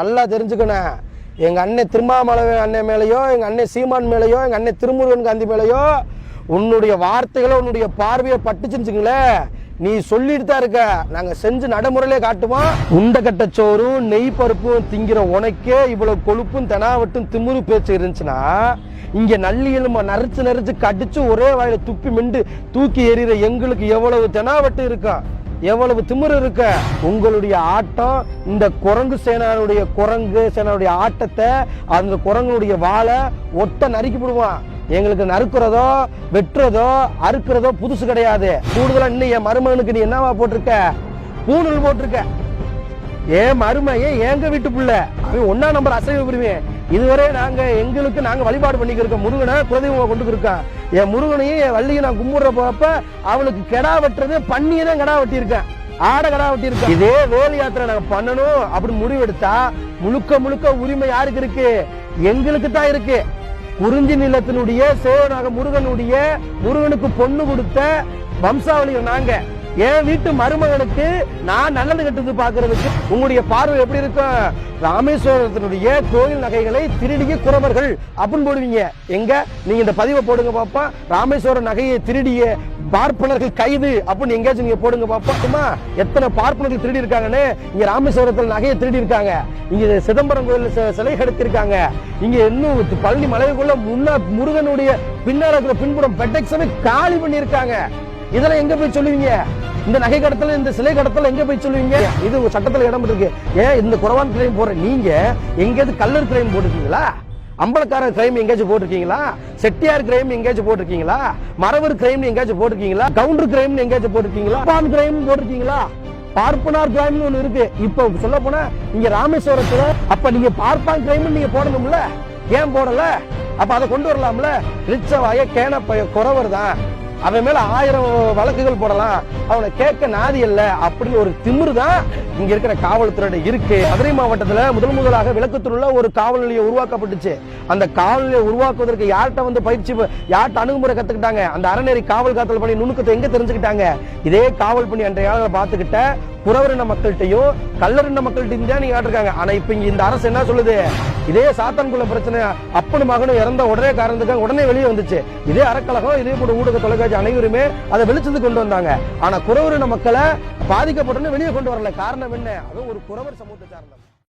நல்லா தெரிஞ்சுக்கணும். எங்கள் அண்ணன் திருமாமலை அண்ணன் மேலேயோ எங்கள் அண்ணன் சீமான் மேலேயோ எங்கள் அண்ணன் திருமுருகன் காந்தி மேலேயோ உன்னுடைய வார்த்தைகளோ உன்னுடைய பார்வையை பட்டுச்சுங்களேன் நீ சொல்லிட்டு தான் இருக்க. நாங்கள் செஞ்சு நடைமுறையிலே காட்டுவோம். உண்ட சோறும் நெய் பருப்பும் திங்கிற உனக்கே இவ்வளோ கொழுப்பும் தெனாவட்டும் திமுரு பேச்சு இருந்துச்சுன்னா இங்கே நல்லி எலும்ப நரைச்சு நரைச்சு கடிச்சு ஒரே வாயில துப்பி மிண்டு தூக்கி எறிகிற எங்களுக்கு எவ்வளவு தெனாவட்டு இருக்கும்? எவ்வளவு திமிர் இருக்க? உங்களுடைய ஆட்டம் இந்த குரங்கு சேனானுடைய குரங்கு சேனானுடைய ஆட்டத்தை அந்த குரங்குடைய வாழை ஒட்ட நறுக்கி விடுவான். எங்களுக்கு நறுக்கிறதோ வெட்டுறதோ அறுக்கிறதோ புதுசு கிடையாது. கூடுதலா இன்னும் என் மருமகனுக்கு நீ என்னவா போட்டிருக்க? பூணூல் போட்டிருக்க. ஏன் மருமையே எங்க வீட்டு பிள்ளை? அவன் ஒன்னா நம்பர் அசைவ பிரிவேன் இதுவரை நாங்க எங்களுக்கு நாங்க வழிபாடு பண்ணிக்கிறோம் முருகனை குலதெய்வமா கொண்டு இருக்கோம் என் முருகனையும் என் வள்ளியும் நான் கும்பிடுற போப்ப அவளுக்கு கெடா வெட்டுறது பண்ணியே தான் கெடா வெட்டியிருக்கேன். ஆட கடா வெட்டியிருக்கேன். இதே வேல் யாத்திரை நாங்க பண்ணணும் அப்படின்னு முடிவெடுத்தா முழுக்க முழுக்க உரிமை யாருக்கு இருக்கு? எங்களுக்கு தான் இருக்கு. குறிஞ்சி நிலத்தினுடைய சேவனாக முருகனுடைய முருகனுக்கு பொண்ணு கொடுத்த வம்சாவளிகள் நாங்க. என் வீட்டு மருமகனுக்கு நான் நல்லது கெட்டது பாக்குறதுக்கு உங்களுடைய பார்வை எப்படி இருக்கும்? ராமேஸ்வரத்தினுடைய கோயில் நகைகளை திருடிய குறவர்கள். அப்படின்னு போடுவீங்க. எங்க? நீங்க இந்த பதிவை போடுங்க பாப்பா. ராமேஸ்வரம் நகையை திருடிய பார்ப்பனர்கள் கைது. அப்படின்னு எங்கேயாச்சும் நீங்க போடுங்க பாப்பா. சும்மா எத்தனை பார்ப்பனர்கள் திருடி இருக்காங்கன்னு இங்க ராமேஸ்வரத்தில் நகையை திருடி இருக்காங்க இங்க சிதம்பரம் கோயில் சிலை கடத்திருக்காங்க. இங்க இன்னும் பழனி மலைக்குள்ள முன்னா முருகனுடைய பின்னால இருக்கிற பின்புறம் பெட்டெக்ஸவே காலி பண்ணி இருக்காங்க இதெல்லாம் எங்க போய் சொல்லுவீங்க? இந்த நகை கடத்தல் இந்த சிலை கடத்தல் எங்க போய் சொல்லுவீங்க? இது ஒரு சட்டத்துல இடம் இருக்கு ஏன் இந்த குறவான் கிளைம் போற நீங்க எங்கேயாவது கல்லர் கிளைம் போட்டுருக்கீங்களா? அம்பலக்காரர் கிரைம் எங்கேயாச்சும் போட்டிருக்கீங்களா? செட்டியார் கிரைம் எங்கேயாச்சும் போட்டிருக்கீங்களா? மரவர் கிரைம் எங்கேயாச்சும் போட்டிருக்கீங்களா? கவுண்டர் கிரைம் எங்கேயாச்சும் போட்டிருக்கீங்களா? பான் கிரைம் போட்டிருக்கீங்களா? பார்ப்பனார் கிரைம்னு ஒன்னு இருக்கு. இப்ப சொல்ல போனா இங்க ராமேஸ்வரத்துல அப்ப நீங்க பார்ப்பான் கிரைம் நீங்க போடணும்ல? ஏன் போடல? அப்ப அதை கொண்டு வரலாம்ல? ரிச்சவாய கேன குறவர் தான் அவன் மேல ஆயிரம் வழக்குகள் போடலாம். அவனை கேட்க நாதி இல்ல அப்படின்னு ஒரு திமிரு தான் இங்க இருக்கிற காவல்துறையிட இருக்கு. மதுரை மாவட்டத்துல முதல் முதலாக விளக்கத்தூர்ல ஒரு காவல் நிலையம் உருவாக்கப்பட்டுச்சு. அந்த காவல் நிலையம் உருவாக்குவதற்கு யார்கிட்ட வந்து பயிற்சி யார்கிட்ட அணுகுமுறை கத்துக்கிட்டாங்க? அந்த அறநெறி காவல் காத்தல் பணி நுணுக்கத்தை எங்க தெரிஞ்சுக்கிட்டாங்க? இதே காவல் பணி அன்றைய பாத்துக்கிட்ட புறவரின மக்கள்கிட்டயும் கல்லறின மக்கள்கிட்டையும் தான் நீங்க காட்டிருக்காங்க. ஆனா இப்ப இங்க இந்த அரசு என்ன சொல்லுது? இதே சாத்தான்குள்ள பிரச்சனை அப்பனு மகனும் இறந்த உடனே காரணத்துக்காக உடனே வெளியே வந்துச்சு. இதே அறக்கழகம் இதே போல ஊடக தொலைக்காட்சி அனைவருமே அதை வெளிச்சத்துக்கு கொண்டு வந்தாங்க. ஆனா குறவரின மக்களை பாதிக்கப்பட்டோன்னு வெளியே கொண்டு வரல. காரணம் என்ன? அது ஒரு குறவர் சமூகத்தை சார்ந்த